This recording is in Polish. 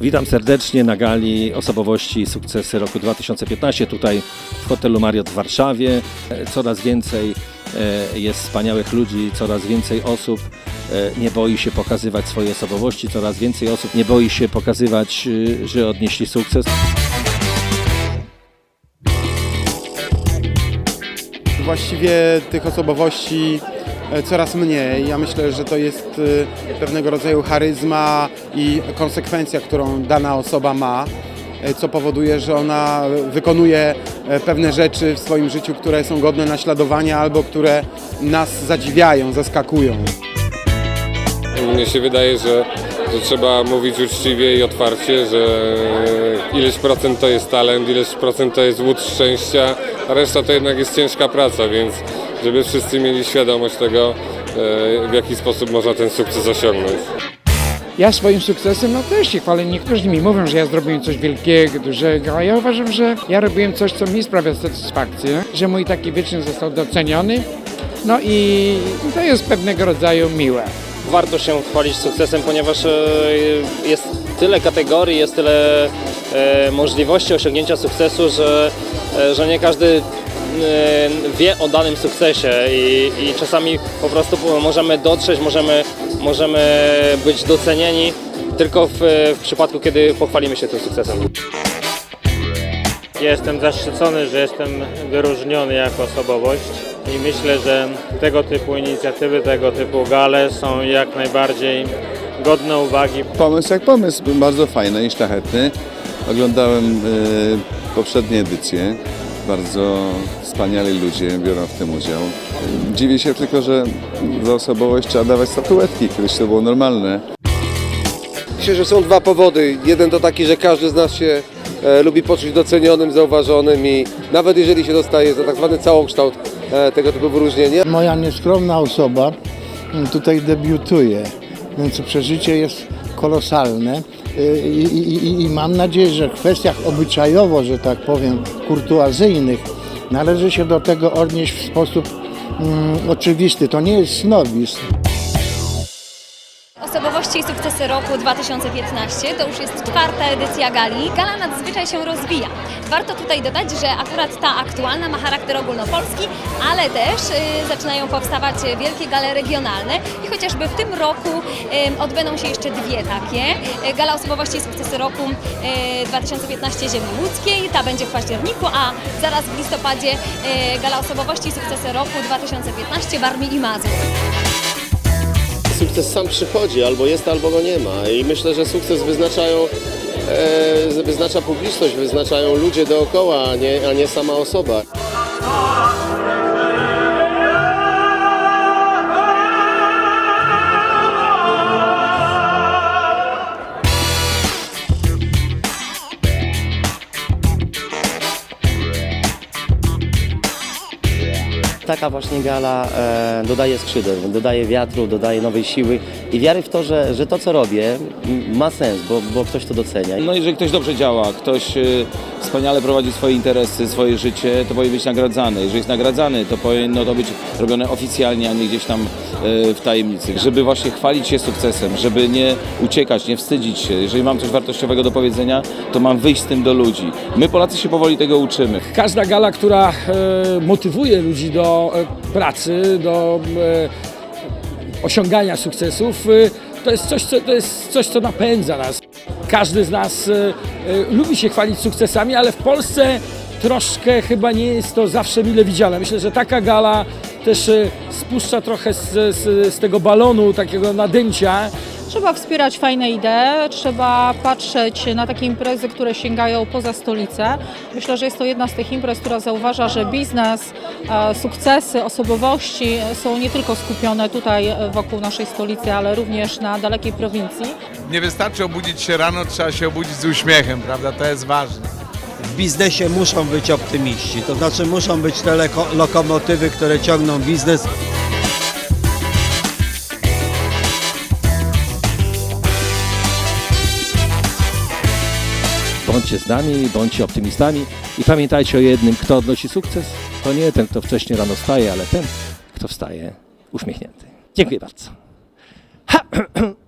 Witam serdecznie na gali osobowości Sukcesy roku 2015 tutaj w hotelu Mariot w Warszawie. E, Coraz więcej e, jest wspaniałych ludzi, coraz więcej osób e, nie boi się pokazywać swojej osobowości, coraz więcej osób nie boi się pokazywać, że odnieśli sukces. Właściwie tych osobowości e, coraz mniej. Ja myślę, że to jest e, pewnego rodzaju charyzma i konsekwencja, którą dana osoba ma, e, co powoduje, że ona wykonuje pewne rzeczy w swoim życiu, które są godne naśladowania albo które nas zadziwiają, zaskakują. Mnie się wydaje, że, że trzeba mówić uczciwie i otwarcie, że ileś procent to jest talent, ileś procent to jest łód szczęścia, a reszta to jednak jest ciężka praca, więc żeby wszyscy mieli świadomość tego, e, w jaki sposób można ten sukces osiągnąć. Ja swoim sukcesem, no też się chwalę. Niektórzy mi mówią, że ja zrobiłem coś wielkiego, dużego, a ja uważam, że ja robiłem coś, co mi sprawia satysfakcję, że mój taki wyczyn został doceniony. No i to jest pewnego rodzaju miłe. Warto się chwalić sukcesem, ponieważ e, jest tyle kategorii, jest tyle e, możliwości osiągnięcia sukcesu, że, e, że nie każdy wie o danym sukcesie i, i czasami po prostu możemy dotrzeć, możemy, możemy być docenieni tylko w, w przypadku, kiedy pochwalimy się tym sukcesem. Jestem zaszczycony, że jestem wyróżniony jako osobowość i myślę, że tego typu inicjatywy, tego typu gale są jak najbardziej godne uwagi. Pomysł jak pomysł, bardzo fajny i szlachetny. Oglądałem e, poprzednie edycje. Bardzo wspaniali ludzie biorą w tym udział. Dziwię się tylko, że za osobowość trzeba dawać statuetki, kiedyś to było normalne. Myślę, że są dwa powody. Jeden to taki, że każdy z nas się lubi poczuć docenionym, zauważonym i nawet jeżeli się dostaje za tak zwany całokształt e, tego typu wyróżnienie, Moja nieskromna osoba mm, tutaj debiutuje, więc przeżycie jest kolosalne i, i, i, i mam nadzieję, że w kwestiach obyczajowo, że tak powiem, kurtuazyjnych należy się do tego odnieść w sposób mm, oczywisty. To nie jest snobizm. Osobowości i sukcesy roku 2015 to już jest czwarta edycja gali. Gala nadzwyczaj się rozwija. Warto tutaj dodać, że akurat ta aktualna ma charakter ogólnopolski, ale też y, zaczynają powstawać wielkie gale regionalne i chociażby w tym roku y, odbędą się jeszcze dwie takie. Y, Gala osobowości i sukcesy roku y, 2015 Ziemi Łódzkiej, ta będzie w październiku, a zaraz w listopadzie y, Gala osobowości i sukcesy roku 2015 Warmii i Mazur. Sukces sam przychodzi, albo jest, albo go nie ma. I myślę, że sukces wyznaczają, e, wyznacza publiczność, wyznaczają ludzie dookoła, a nie, a nie sama osoba. Taka właśnie gala e, dodaje skrzydeł, dodaje wiatru, dodaje nowej siły i wiary w to, że, że to co robię m, ma sens, bo, bo ktoś to docenia. No jeżeli ktoś dobrze działa, ktoś y, wspaniale prowadzi swoje interesy, swoje życie, to powinien być nagradzany. Jeżeli jest nagradzany, to powinno to być robione oficjalnie, a nie gdzieś tam y, w tajemnicy. Żeby właśnie chwalić się sukcesem, żeby nie uciekać, nie wstydzić się. Jeżeli mam coś wartościowego do powiedzenia, to mam wyjść z tym do ludzi. My Polacy się powoli tego uczymy. Każda gala, która e, motywuje ludzi do e, pracy, do e, osiągania sukcesów, e, to jest, coś, co, to jest coś, co napędza nas. Każdy z nas lubi się chwalić sukcesami, ale w Polsce troszkę chyba nie jest to zawsze mile widziane. Myślę, że taka gala też spuszcza trochę z, z, z tego balonu, takiego nadęcia. Trzeba wspierać fajne idee, trzeba patrzeć na takie imprezy, które sięgają poza stolicę. Myślę, że jest to jedna z tych imprez, która zauważa, że biznes, e, sukcesy, osobowości są nie tylko skupione tutaj e, wokół naszej stolicy, ale również na dalekiej prowincji. Nie wystarczy obudzić się rano, trzeba się obudzić z uśmiechem, prawda? To jest ważne. W biznesie muszą być optymiści, to znaczy muszą być te lokomotywy, które ciągną biznes. Bądźcie z nami, bądźcie optymistami i pamiętajcie o jednym, kto odnosi sukces, to nie ten, kto wcześniej rano wstaje, ale ten, kto wstaje uśmiechnięty. Dziękuję bardzo. Ha!